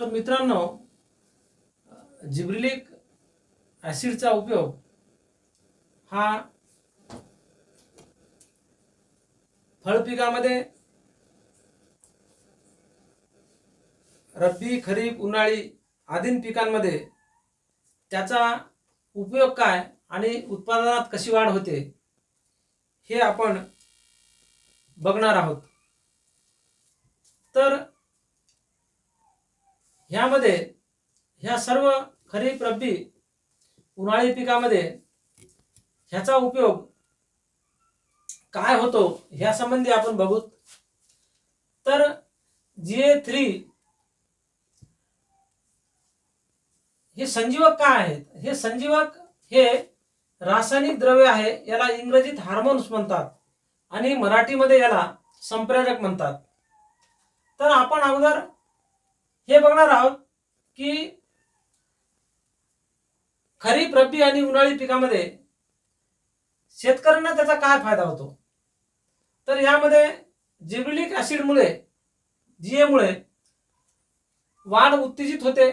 तर मित्रांनो जिब्रिलिक ॲसिडचा उपयोग हा फळपिकामध्ये रब्बी खरीप उन्हाळी आदी पिकांमध्ये त्याचा उपयोग काय आणि उत्पादनात कशी वाढ होते हे आपण बघणार आहोत तर ह्यामध्ये ह्या सर्व खरीप रब्बी उन्हाळी पिकामध्ये ह्याचा उपयोग काय होतो ह्या संबंधी आपण बघू तर जी ए थ्री हे संजीवक काय आहेत? हे संजीवक हे रासायनिक द्रव्य आहे याला इंग्रजीत हार्मोन्स म्हणतात आणि मराठीमध्ये याला संप्रेरक म्हणतात. तर आपण अगोदर हे बघणार आहोत की खरीप रब्बी आणि उन्हाळी पिकामध्ये शेतकऱ्यांना त्याचा काय फायदा होतो? तर यामध्ये जिब्रिलिक ऍसिडमुळे जीएमुळे वाढ उत्तेजित होते.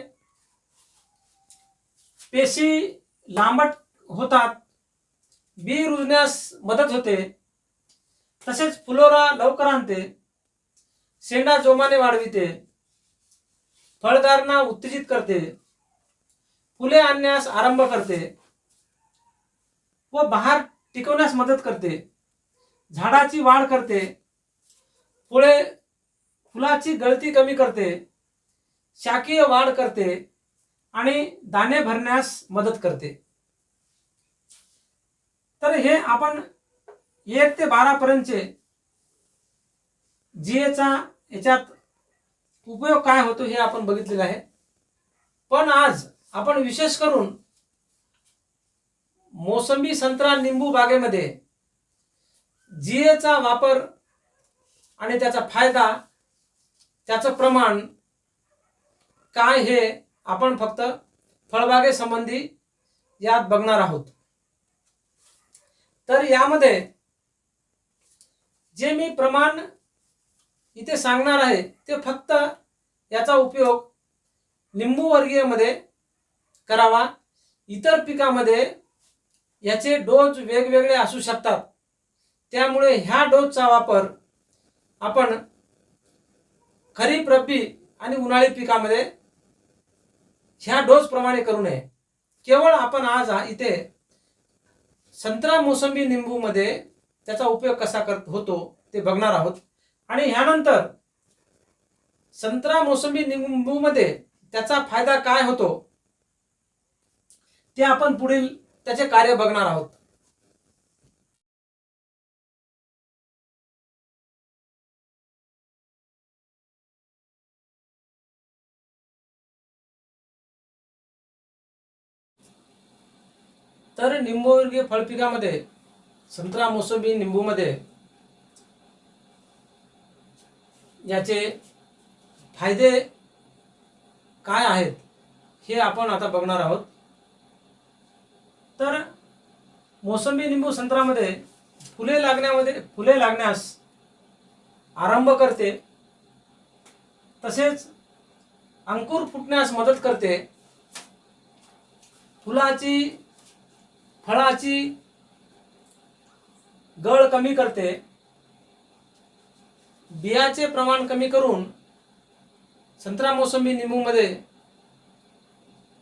पेशी लांबट होतात. बी रुजण्यास मदत होते. तसेच फुलोरा लवकर आणते. शेंडा जोमाने वाढविते. फळधारणा उत्तेजित करते. फुले आणण्यास आरंभ करते. व बहार टिकवण्यास मदत करते. झाडाची वाढ करते. फुले फुलाची गळती कमी करते. शाकीय वाढ करते. आणि दाणे भरण्यास मदत करते. तर हे आपण एक ते बारा पर्यंतचे जीएचा याच्यात उपयोग काय होतो हे आपण बघितलेलं आहे. पण आज आपण विशेष करून मोसंबी संत्रा निंबू बागेमध्ये जीएचा वापर आणि त्याचा फायदा त्याचं प्रमाण काय हे आपण फक्त फळबागेसंबंधी यात बघणार आहोत. तर यामध्ये जे मी प्रमाण इथे सांगणार आहे ते फक्त याचा उपयोग लिंबू वर्गीयमध्ये करावा. इतर पिकामध्ये याचे डोज वेगवेगळे असू शकतात. त्यामुळे ह्या डोसचा वापर आपण खरीप रब्बी आणि उन्हाळी पिकामध्ये ह्या डोस प्रमाणे करू नये. केवळ आपण आज इथे संत्रा मोसंबी निंबूमध्ये त्याचा उपयोग कसा करत होतो ते बघणार आहोत. आणि ह्यानंतर संत्रा मोसंबी निंबूमध्ये त्याचा फायदा काय होतो? ते आपण पुढील त्याचे कार्य बघणार आहोत. तर निंबूवर्गीय फळपिकामध्ये संत्रा मोसंबी निंबूमध्ये याचे फायदे काय आहेत हे आपण आता बघणार आहोत. तर मोसंबी निंबू संत्रामध्ये फुले लागण्यामध्ये फुले लागण्यास आरंभ करते. तसेच अंकुर फुटण्यास मदत करते. फुलाची फळाची गळ कमी करते. बियाचे प्रमाण कमी करून संत्रा मोसंबी निंबूमध्ये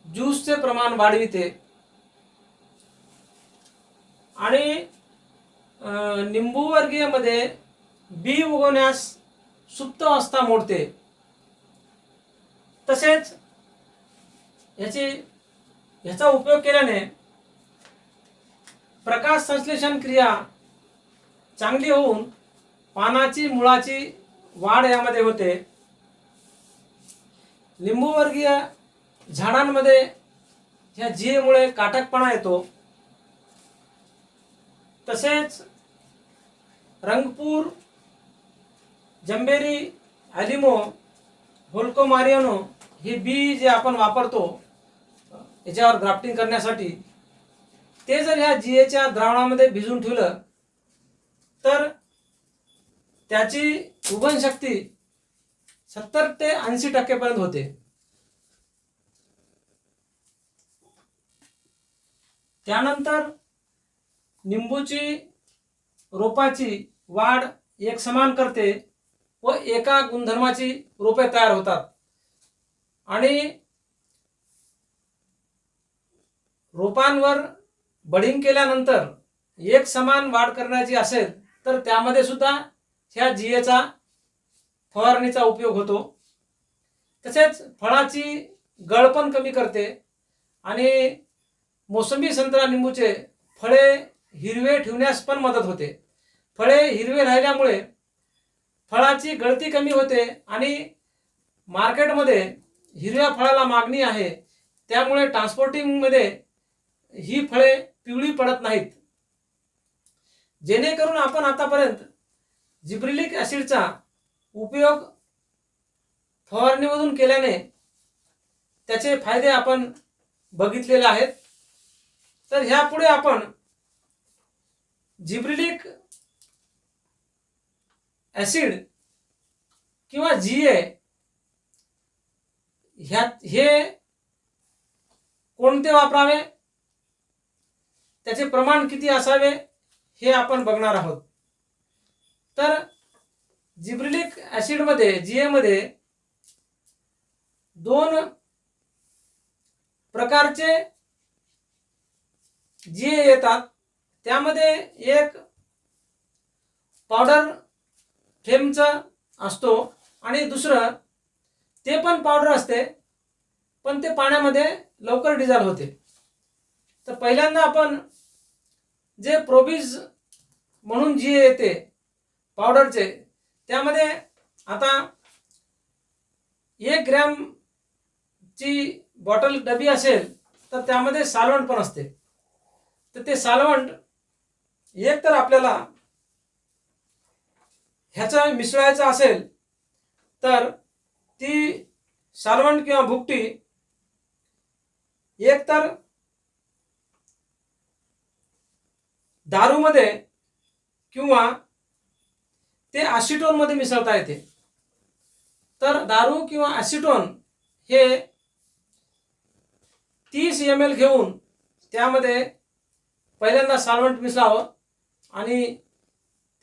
ज्यूसचे प्रमाण वाढविते. आणि निंबूवर्गीयमध्ये बी उगवण्यास सुप्त अवस्था मोडते. तसेच याची ह्याचा उपयोग केल्याने प्रकाश संश्लेषण क्रिया चांगली होऊन पानाची मुळाची वाढ यामध्ये होते. लिंबूवर्गीय झाडांमध्ये ह्या जीएमुळे काटकपणा येतो. तसेच रंगपूर जंबेरी अलिमो होल्को मारियानो हे बी जे आपण वापरतो याच्यावर ग्राफ्टिंग करण्यासाठी ते जर ह्या जीएच्या द्रावणामध्ये भिजून ठेवलं तर त्याची उगवण शक्ती सत्तर ते ऐंशी टक्केपर्यंत होते. त्यानंतर निंबूची रोपाची वाढ एक समान करते व एका गुणधर्माची रोपे तयार होतात. आणि रोपांवर बडिंग केल्यानंतर एक समान वाढ करण्याची असेल तर त्यामध्ये सुद्धा ह्या जियेचा फवारणीचा उपयोग होतो. तसेच फळाची गळ पण कमी करते आणि मोसंबी संत्रा लिंबूचे फळे हिरवे ठेवण्यास पण मदत होते. फळे हिरवे राहिल्यामुळे फळाची गळती कमी होते आणि मार्केटमध्ये हिरव्या फळाला मागणी आहे. त्यामुळे ट्रान्सपोर्टिंगमध्ये ही फळे पिवळी पडत नाहीत. जेणेकरून आपण आतापर्यंत जिब्रिलिक ॲसिडचा उपयोग फवारणीमधून केल्याने त्याचे फायदे आपण बघितलेले आहेत. तर ह्यापुढे आपण जिब्रिलिक ॲसिड किंवा जी ए ह्यात हे कोणते वापरावे? त्याचे प्रमाण किती असावे? हे आपण बघणार आहोत. तर जिब्रिलिक ॲसिडमध्ये जी एमध्ये दोन प्रकारचे जी येतात. त्यामध्ये एक पावडर थेंबचं असतो आणि दुसरं ते पण पावडर असते पण ते पाण्यामध्ये लवकर डिझॉल्व होते. तर पहिल्यांदा आपण जे प्रोबीज म्हणून जी येते पावडरचे त्यामध्ये आता एक ग्रॅमची बॉटल डबी असेल तर त्यामध्ये सालवंट पण असते. तर ते सालवंट एक तर आपल्याला ह्याचं मिसळायचं असेल तर ती सालवंट किंवा भुकटी एक तर दारूमध्ये किंवा ते ॲसिटोनमध्ये मिसळता येते. तर दारू किंवा ॲसिटोन हे तीस एम एल घेऊन त्यामध्ये पहिल्यांदा सालवंट मिसळावं आणि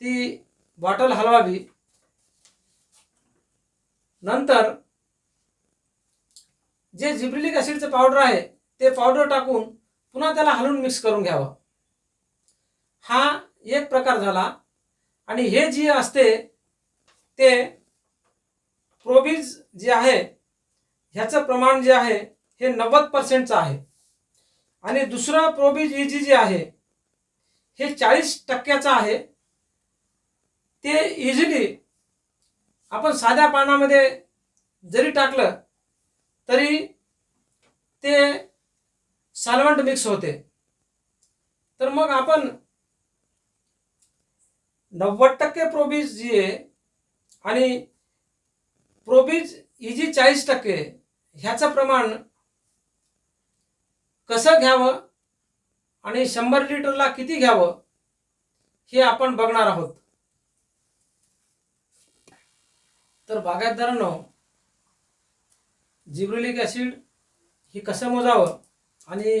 ती बॉटल हलवावी. नंतर जे जिब्रिलिक ॲसिडचं पावडर आहे ते पावडर टाकून पुन्हा त्याला हलवून मिक्स करून घ्यावं. हा एक प्रकार झाला. आणि हे जे असते ते प्रोबीज जे आहे ह्याचं प्रमाण जे आहे हे नव्वद पर्सेंटचं आहे. आणि दुसरं प्रोबीज इजी जे आहे हे चाळीस टक्क्याचं आहे. ते इझिली आपण साध्या पानामध्ये जरी टाकलं तरी ते सालवंट मिक्स होते. तर मग आपण नव्वद टक्के प्रोबीज जी आहे आणि प्रोबीज इजी चाळीस टक्के ह्याचं प्रमाण कसं घ्यावं आणि शंभर लिटरला किती घ्यावं हे आपण बघणार आहोत. तर बागायतदारांनो जिब्रिलिक ॲसिड हे कसं मोजावं आणि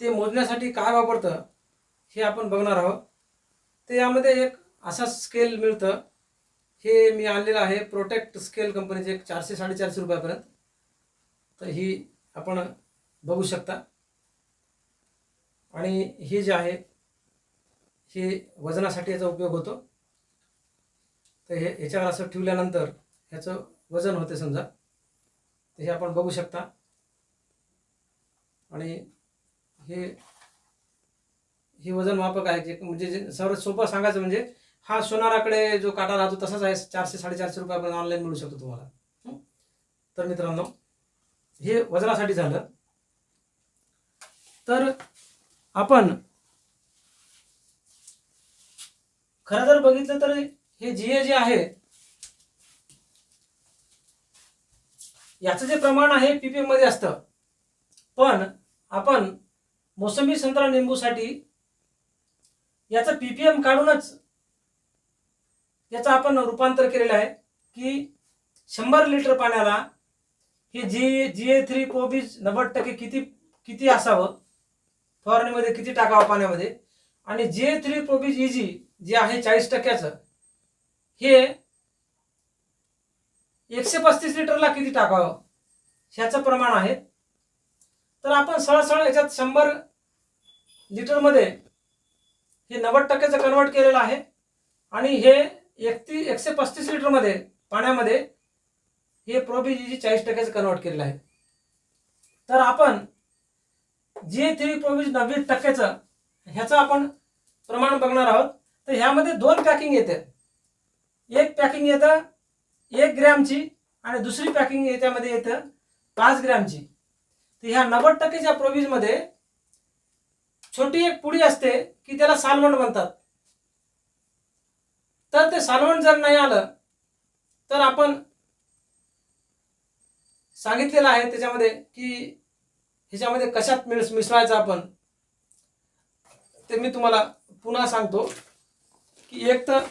ते मोजण्यासाठी काय वापरतं हे आपण बघणार आहोत. तर यामध्ये एक असा स्केल मिळतं. हे मी आणलेलं आहे. प्रोटेक्ट स्केल कंपनीचे एक चारशे साडेचारशे रुपयापर्यंत. तर ही आपण बघू शकता. आणि हे जे आहे हे वजनासाठी याचा उपयोग होतो. तर हे ह्याच्यावर असं ठेवल्यानंतर ह्याचं वजन होते समजा. तर हे आपण बघू शकता. आणि हे हे वजन मापक आहे जे म्हणजे जे सर्वात सोपं सांगायचं म्हणजे हा सोनाराकडे जो काटा राहतो तसाच आहे चारशे साडेचारशे रुपयापर्यंत ऑनलाईन मिळू शकतो तुम्हाला. तर मित्रांनो हे वजनासाठी झालं. तर आपण खरं जर बघितलं तर हे जिए जे आहे याचं जे प्रमाण आहे पीपीएममध्ये असतं. पण आपण मोसंबी संत्रा निंबूसाठी याचं पीपीएम काढूनच याचं आपण रूपांतर केलेलं आहे की शंभर लिटर पाण्याला हे जी जी ए थ्री कोबीज नव्वद टक्के किती किती असावं? फवारणीमध्ये किती टाकावं पाण्यामध्ये? आणि जे थ्री प्रोबीज इजी जे आहे चाळीस टक्क्याचं हे एकशे पस्तीस लिटरला किती टाकावं? ह्याचं प्रमाण आहे. तर आपण सरळ सरळ याच्यात शंभर लिटरमध्ये हे नव्वद टक्क्याचं कन्वर्ट केलेलं आहे. आणि हे एकती एकशे पस्तीस लिटरमध्ये पाण्यामध्ये हे प्रोबीजी चाळीस टक्क्याचं कन्वर्ट केलेलं आहे. तर आपण जे थ्री प्रोबिज नव्वद टक्क्याचं ह्याचं आपण प्रमाण बघणार आहोत. तर ह्यामध्ये दोन पॅकिंग येते. एक पॅकिंग येतं एक ग्रॅमची आणि दुसरी पॅकिंग याच्यामध्ये येतं पाच ग्रॅमची. तर ह्या नव्वद टक्केच्या प्रोबीजमध्ये छोटी एक पुडी असते की त्याला सालवण म्हणतात. तर ते सालवण जर नाही आलं तर आपण सांगितलेलं आहे त्याच्यामध्ये की ह्याच्यामध्ये कशात मिस मिसळायचं आपण. ते मी तुम्हाला पुन्हा सांगतो की एक तर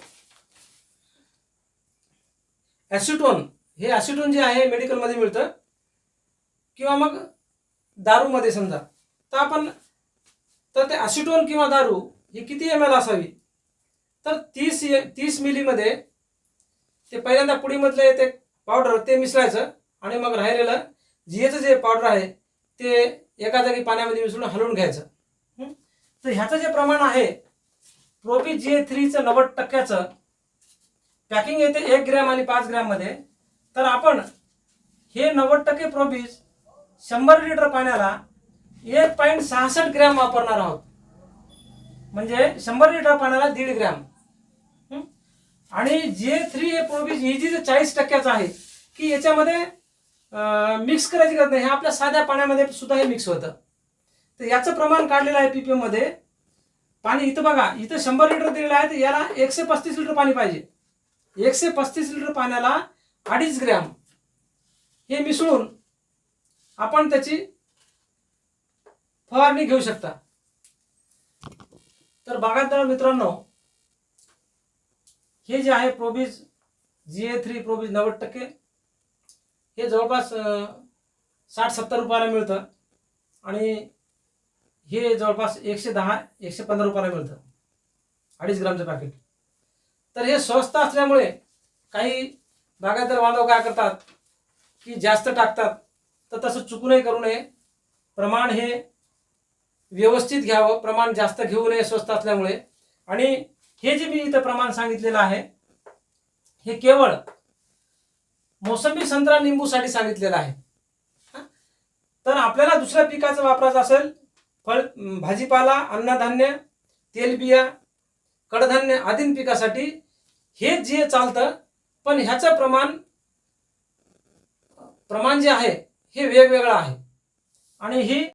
ॲसिटोन हे ॲसिटोन जे आहे मेडिकलमध्ये मिळतं. किंवा मग दारूमध्ये समजा. तर आपण तर ते ॲसिटोन किंवा दारू ही किती एम एल असावी? तर तीस ए तीस मिलीमध्ये ते पहिल्यांदा पुडीमधले ते पावडर ते मिसळायचं आणि मग राहिलेलं जिएचं जे पावडर आहे ते एका जागी पाण्यामध्ये मिसळून हलवून घ्यायचं. तर ह्याचं जे प्रमाण आहे प्रोपी जी थ्रीचं नव्वद टक्क्याचं पॅकिंग येते एक ग्रॅम आणि पाच ग्रॅममध्ये. तर आपण हे नव्वद टक्के प्रोबीज शंभर लिटर पाण्याला एक पॉईंट सहासष्ट ग्रॅम वापरणार आहोत. म्हणजे शंभर लिटर पाण्याला दीड ग्रॅम. आणि जे थ्री हे प्रोबीज ही जी चाळीस टक्क्याचं आहे की याच्यामध्ये मिक्स करायची गरज नाही. हे आपल्या साध्या पाण्यामध्ये सुद्धा हे मिक्स होतं. तर याचं प्रमाण काढलेलं आहे पीपीएममध्ये पाणी इथं बघा इथं शंभर लिटर दिलेलं आहे तर याला एकशे पस्तीस लिटर पाणी पाहिजे. एकशे पस्तीस लिटर पाण्याला अडीच ग्रॅम. हे मिसळून आपण त्याची फवारणी घेऊ शकता. तर बागायतदार मित्रांनो हे जे आहे प्रोबीज जी ए थ्री प्रोबीज नव्वद टक्के हे जवळपास साठ सत्तर रुपयाला मिळतं. आणि हे जवळपास एकशे दहा एकशे पंधरा रुपयाला मिळतं. अडीच ग्रामचं पॅकेट तर हे स्वस्त असल्यामुळे काही बागायतदार बांधव काय करतात की जास्त टाकतात तर तसं चुकूनही करू नये. प्रमाण हे व्यवस्थित घ्यावं प्रमाण जास्त घेऊ नये स्वस्त असल्यामुळे. आणि हे जे मी इथं प्रमाण सांगितलेलं आहे हे केवळ मोसंबी संत्रा लिंबूसाठी सांगितलेलं आहे. तर आपल्याला दुसऱ्या पिकाचं वापरायचं असेल फळ भाजीपाला अन्नधान्य तेलबिया कडधान्य आदी पिकासाठी हे जे चालतं पण ह्याचं प्रमाण प्रमाण जे आहे हे वेगवेगळं आहे. आणि ही